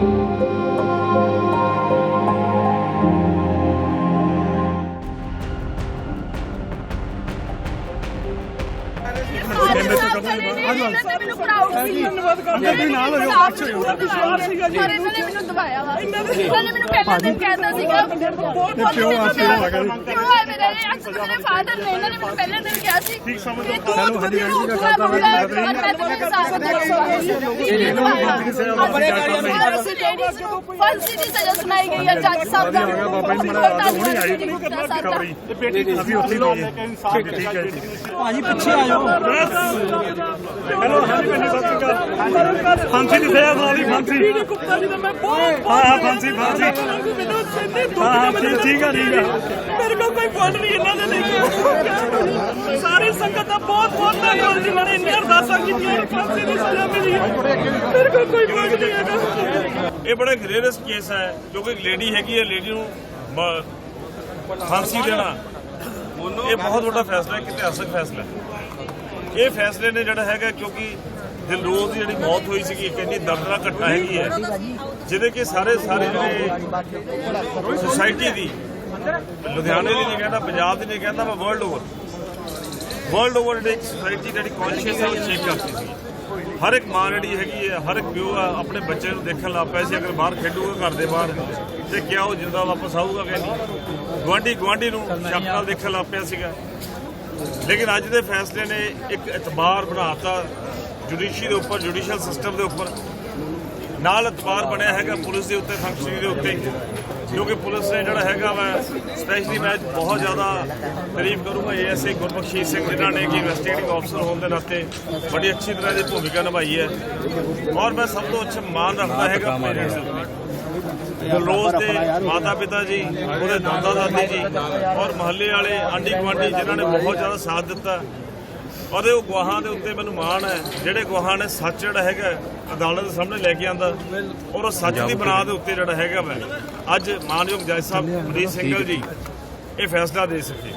Thank you. ਮੈਨੂੰ proud ਸੀ ਧੰਨਵਾਦ ਕਰਦੇ ਤੁਸੀਂ ਨਾਲ ਹੋ ਜਾਓ ਪਿੱਛੇ ਹੋ ਜਾਓ। ਵਿਸ਼ਵਾਸ ਸੀਗਾ ਜੀ ਪਰ ਇਹਨਾਂ ਨੇ ਮੈਨੂੰ ਦਬਾਇਆ ਵਾ ਇਹਨਾਂ ਨੇ ਮੈਨੂੰ ਪਹਿਲਾਂ ਦਿਨ ਕਹਿਤਾ ਸੀਗਾ ਪਿਓ ਆ, ਪਿਓ ਆ ਗਿਆ ਜੀ। ਪਿਓ ਹੈ ਮੇਰੇ ਅੱਜ ਮੇਰੇ ਫਾਦਰ ਨੇ ਇਹਨਾਂ ਨੇ ਮੈਨੂੰ ਪਹਿਲਾਂ ਦਿਨ ਕਿਹਾ ਸੀ ਠੀਕ ਸਮਝ ਕਿ ਤੂੰ ਵਧੀਆ ਹੋਊਗਾ ਮੁੰਡਾ ਪਰ ਮੈਂ ਤੇਰੇ ਸਾਥ ਦਊਂਗਾ ਫਾਂਸੀ ਦੀ ਸਜ਼ਾ ਸੁਣਾਈ ਗਈ ਹੈ ਜੱਜ ਸਾਹਿਬ ਦਾ ਬਾਬਾ ਜੀ ਮਹਾਰਾਜ ਹੁਣੇ ਆਏ ਜੀ ਖਬਰੀ ਅਸੀਂ ਉੱਥੇ ਹੀ ਗਏ ਠੀਕ ਠੀਕ ਹੈ ਜੀ ਭਾਜੀ ਪਿੱਛੇ ਆ ਜਾਓ ਹੈਲੋ ਹਾਂਜੀ ਭੈਣੀ ਸਤਿ ਸ਼੍ਰੀ ਅਕਾਲ। ਫਾਂਸੀ ਦੀ ਸਜ਼ਾ ਸਾਲੀ ਫਾਂਸੀ। ਗੁਪਤਾ ਜੀ ਦਾ ਮੈਂ ਬਹੁਤ ਹਾਂ ਹਾਂ ਫਾਂਸੀ ਫਾਂਸੀ। ਮੈਨੂੰ ਹਾਂ ਹਾਂ ਠੀਕ ਠੀਕ ਆ ਠੀਕ ਆ। ਮੇਰੇ ਕੋਲ ਕੋਈ ਫੰਡ ਨਹੀਂ ਇਹਨਾਂ ਦੇ ਲਈ। ਸਾਰੀ ਸੰਗਤ ਦਾ ਬਹੁਤ ਬਹੁਤ ਧੰਨਵਾਦ ਜੀ ਮੈंने ਇੰਨੀ ਅਰਦਾਸਾਂ ਕੀਤੀਆਂ ਔਰ ਫਾਂਸੀ ਦੀ ਸਜ਼ਾ ਮਿਲੀ। ਹੈ ਮੇਰੇ ਕੋਲ ਕੋਈ ਫੰਡ ਨਹੀਂ ਹੈਗਾ। ਇਹ ਬੜਾ ਗ੍ਰੇਰਸ ਕੇਸ ਹੈ ਕਿਉਂਕਿ ਇੱਕ ਲੇਡੀ ਹੈਗੀ ਹੈ ਲੇਡੀ ਨੂੰ ਮ- ਫਾਂਸੀ ਦੇਣਾ। ਇਹ ਬਹੁਤ ਵੱਡਾ ਫੈਸਲਾ ਹੈ ਇਤਿਹਾਸਕ ਫੈਸਲਾ ਹੈ। ਇਹ ਫੈਸਲੇ ਨੇ ਜਿਹੜਾ ਹੈਗਾ ਕਿਉਂਕਿ ਦਿਲਰੋਜ਼ ਦੀ ਜਿਹੜੀ ਮੌਤ ਹੋਈ ਸੀਗੀ, ਇੱਕ ਇੰਨੀ ਦਰਦਨਾਕ ਘਟਨਾ ਹੈਗੀ ਹੈ, ਜਿਹਦੇ ਕਿ ਸਾਰੇ ਸਾਰੇ ਜਿਹੜੇ ਸੋਸਾਇਟੀ ਦੀ, ਲੁਧਿਆਣੇ ਦੀ ਨਹੀਂ ਕਹਿੰਦਾ, ਪੰਜਾਬ ਦੀ ਨਹੀਂ ਕਹਿੰਦਾ ਮੈਂ ਵਰਲਡ ਓਵਰ ਵਰਲਡ ਓਵਰ ਜਿਹੜੀ ਸੋਸਾਇਟੀ ਜਿਹੜੀ ਕੌਨਸ਼ੀਅਸ ਹੈ, ਉਹ ਚੇਂਜ ਕਰਦੀ ਸੀ ਹਰ ਇੱਕ ਮਾਂ ਜਿਹੜੀ ਹੈਗੀ ਹੈ, ਹਰ ਇੱਕ ਪਿਓ ਆਪਣੇ ਬੱਚੇ ਨੂੰ ਦੇਖਣ ਲੱਗ ਪਿਆ ਸੀ, ਅਗਰ ਬਾਹਰ ਖੇਡੂਗਾ, ਘਰ ਦੇ ਬਾਹਰ, ਤੇ ਕਿਆ ਉਹ ਜਿੰਦਾ ਵਾਪਸ ਆਊਗਾ ਕਿ ਨਹੀਂ। ਗਵਾਂਢੀ ਗਵਾਂਢੀ ਨੂੰ ਸ਼ੱਕ ਨਾਲ ਦੇਖਣ ਲੱਗ ਪਿਆ ਸੀਗਾ। ਲੇਕਿਨ ਅੱਜ ਦੇ ਫੈਸਲੇ ਨੇ ਇੱਕ ਇਤਬਾਰ ਬਣਾਤਾ ਜੁਡੀਸ਼ਰੀ ਦੇ ਉੱਪਰ ਜੁਡੀਸ਼ੀਅਲ ਸਿਸਟਮ ਦੇ ਉੱਪਰ। ਨਾਲ ਇਤਬਾਰ ਬਣਿਆ ਹੈਗਾ ਪੁਲਿਸ ਦੇ ਉੱਤੇ ਫੰਕਸ਼ਨਰੀ ਦੇ ਉੱਤੇ। ਕਿਉਂਕਿ ਪੁਲਿਸ ਨੇ ਜਿਹੜਾ ਹੈਗਾ ਵਾ ਸਪੈਸ਼ਲੀ ਮੈਂ ਬਹੁਤ ਜ਼ਿਆਦਾ ਤਾਰੀਫ ਕਰੂੰਗਾ ਏਐਸਏ ਗੁਰਬਖਸ਼ੀਸ਼ ਸਿੰਘ ਜਿਨ੍ਹਾਂ ਨੇ ਕਿ ਇਨਵੈਸਟੀਗੇਟਿੰਗ ਅਫਸਰ ਹੋਣ ਦੇ ਨਾਤੇ ਬੜੀ ਅੱਛੀ ਤਰ੍ਹਾਂ ਦੀ ਭੂਮਿਕਾ ਨਿਭਾਈ ਹੈ। ਔਰ ਮੈਂ ਸਭ ਤੋਂ ਅੱਛਾ ਮਾਣ ਰੱਖਦਾ ਹੈਗਾ ਪੇਰੈਂਟਸ ਦੇ ਉੱਤੇ ਦਿਲਰੋਜ਼ ਦੇ ਮਾਤਾ ਪਿਤਾ ਜੀ ਉਹਦੇ ਦਾਦਾ ਦਾਦੀ ਜੀ ਔਰ ਮਹੱਲੇ ਵਾਲੇ ਆਂਢੀ ਗੁਆਂਢੀ ਜਿਨ੍ਹਾਂ ਨੇ ਬਹੁਤ ਜ਼ਿਆਦਾ ਸਾਥ ਦਿੱਤਾ। ਉਹਦੇ ਉਹ ਗਵਾਹਾਂ ਦੇ ਉੱਤੇ ਮੈਨੂੰ ਮਾਣ ਹੈ ਜਿਹੜੇ ਗਵਾਹਾਂ ਨੇ ਸੱਚ ਜਿਹੜਾ ਹੈਗਾ ਅਦਾਲਤ ਦੇ ਸਾਹਮਣੇ ਲੈ ਕੇ ਆਂਦਾ। ਔਰ ਉਹ ਸੱਚ ਦੀ ਬਣਾ ਦੇ ਉੱਤੇ ਜਿਹੜਾ ਹੈਗਾ ਵਾ। ਅੱਜ ਮਾਨਯੋਗ ਜੱਜ ਸਾਹਿਬ ਮਨੀਸ਼ ਸਿੰਘਲ ਜੀ ਇਹ ਫੈਸਲਾ ਦੇ ਸਕੇ।